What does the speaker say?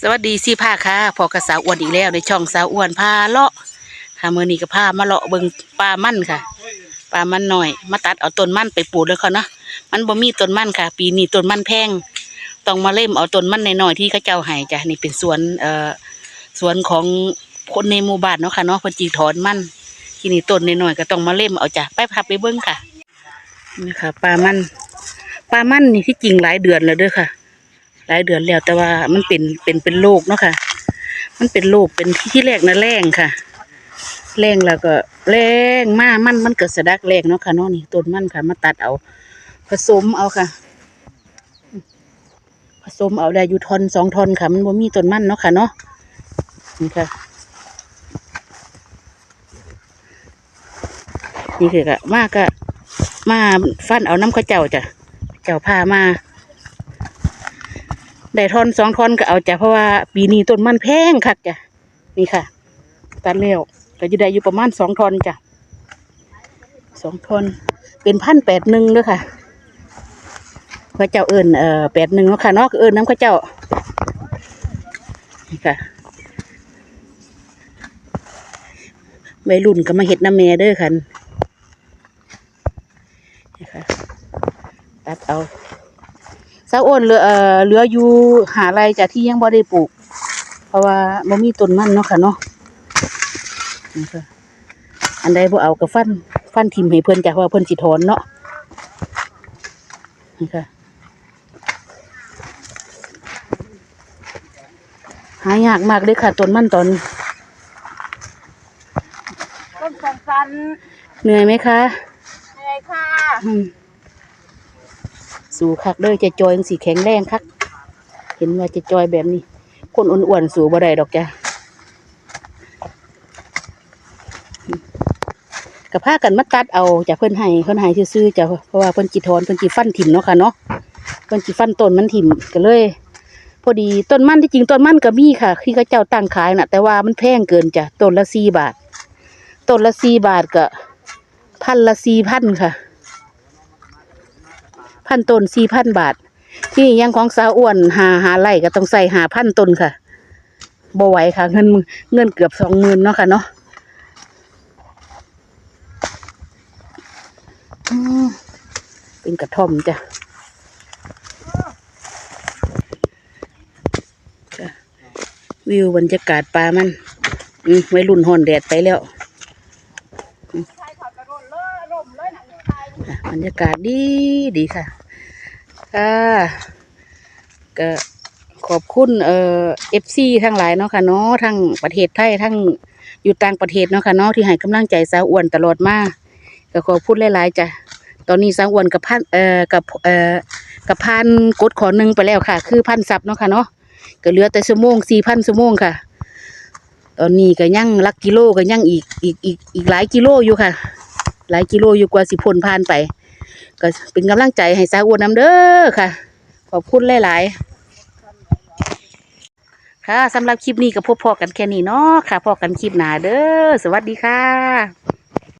สวัสดีสิพาค่ะพอกระสาวอ้วนอีกแล้วในช่องสาวอ้วนพาเลาะค่ะมือนี้ก็พามาเลาะเบิงปลามั่นค่ะปลามั่นหน่อย มาตัดเอาต้นมั่นไปปลูกแล้วค่ะเนาะมันบ่มีต้นมั่นค่ะ ปีนี้ต้นมั่นแพงต้องมาเล่มเอาต้นมั่นน้อยๆที่เขาเจ้าให้จ้ะนี่เป็นสวนเอ่อสวนของคนในหมู่บ้านเนาะค่ะเนาะพิ่นจีถอนมั่นที่นี่ต้นน้อยๆก็ต้องมาเล่มเอาจ้ะไปพาไปเบิ่งค่ะนี่ค่ะปลามั่นปลามั่นนี่ที่จริงหลายเดือนแล้วด้อค่ะ หลายเดือนแล้วแต่ว่ามันเป็นเป็นเป็นโรคเนาะค่ะ มันเป็นโรคเป็นที่ที่แรกนะแรงค่ะ แรงแล้วก็แรงมากมันมันเกิดสะดักแรงเนาะค่ะเนาะนี่ต้นมันค่ะ มาตัดเอา ผสมเอาค่ะ ผสมเอาได้อยู่ทอนสองทอนค่ะ มันบ่มีต้นมันเนาะค่ะเนาะนี่ค่ะนี่คือกะมากก็มาฟันเอาน้ำข้าวเจ้าจ้ะเจ้าพามา ได้ทอนสองทอนก็เอาจ้ะเพราะว่าปีนี้ต้นมันแพงคักจ้ะนี่ค่ะตัดเลี้ยวก็จะได้อยู่ประมาณสองทอนจ้ะสองทอนเป็นพันแปดหนึ่งด้วยค่ะพระเจ้าเอิญเอ่อแปดหนึ่งเนาะค่ะนาะเอิญน้ำข้าเจ้านี่ค่ะวัยรุ่นก็มาเห็ดน้ำแม่เด้อค่ะนี่ค่ะตัดเอา สาวอ้นเหลือเอ่อเหลืออยู่หาอะไรจากที่ยังบ่ได้ปลูก เพราะว่าบ่มีต้นมันเนาะค่ะเนาะนี่ค่ะอันใดบ่เอาก็ฟันฟันทิมให้เพิ่นจ้ะเพราะว่าเพิ่นสิถอนเนาะนี่ค่ะหายากมากเลยค่ะต้นมันตอนนี้ต้นสันเหนื่อยไหมคะๆเหนื่อยค่ะอืม สู่คักเด้อจะจอยจังสีแข็งแรงคัก เห็นว่าจะจอยแบบนี้ คนอ้วนๆสู่บ่ได้ดอกจ้ะกับผ้ากันมาตัดเอาจากเพิ่อนให้เพิ่อนให้ซื่อๆจ้ะเพราะว่าเพิ่อนจิทอนเพิ่อนจิฟันถิ่มเนาะค่ะเนาะเพิ่อนจิฟันต้นมันถิ่มก็เลย พอดีต้นมันที่จริงต้นมันก็มีค่ะที่เขาเจ้าตั้งขายน่ะ แต่ว่ามันแพงเกินจ้ะต้นละสี่บาทต้นละสี่บาทก็พันละสี่พันค่ะ พันต้นสี่พันบาท ที่ยังของสาวอ้วนหาหาไร่ก็ต้องใส่หาพันต้นค่ะบ่ไหวค่ะ เงินเงินเกือบสองหมื่นเนาะค่ะเนาะเป็นกระท่อมจ้ะวิวบรรยากาศป่ามัน อืมไว้รุ่นหอนแดดไปแล้ว ใช่ค่ะกระโดดเลยลมเลยหนังไทย ค่ะ บรรยากาศดีดีค่ะ ค่ะก็ขอบคุณเอ่อฟซีทั้งหลายเนาะค่ะเนาะทั้งประเทศไทยทั้งอยู่ต่างประเทศเนาะค่ะเนาะที่ให้กำลังใจสาวอ้วนตลอดมาก็ขอพูดหลายๆจ้ะตอนนี้สาวอ้วนกับพันเอ่อกับเอ่อกับพันกดขอหนึ่งไปแล้วค่ะ คือพันซับเนาะค่ะเนาะก็เหลือแต่ชั่วโมงสี่พันชั่วโมงค่ะ ตอนนี้ก็ยังหลักกิโลก็ยังอีกอีกอีกอีกหลายกิโลอยู่ค่ะ หลายกิโลอยู่กว่าสิพนผ่านไป ก็เป็นกำลังใจให้สาวอ้วนน้ำเด้อค่ะ ขอบคุณหลาย ๆ ค่ะสำหรับคลิปนี้ก็พบพอกันแค่นี้เนาะค่ะพอกันคลิปหน้าเด้อสวัสดีค่ะ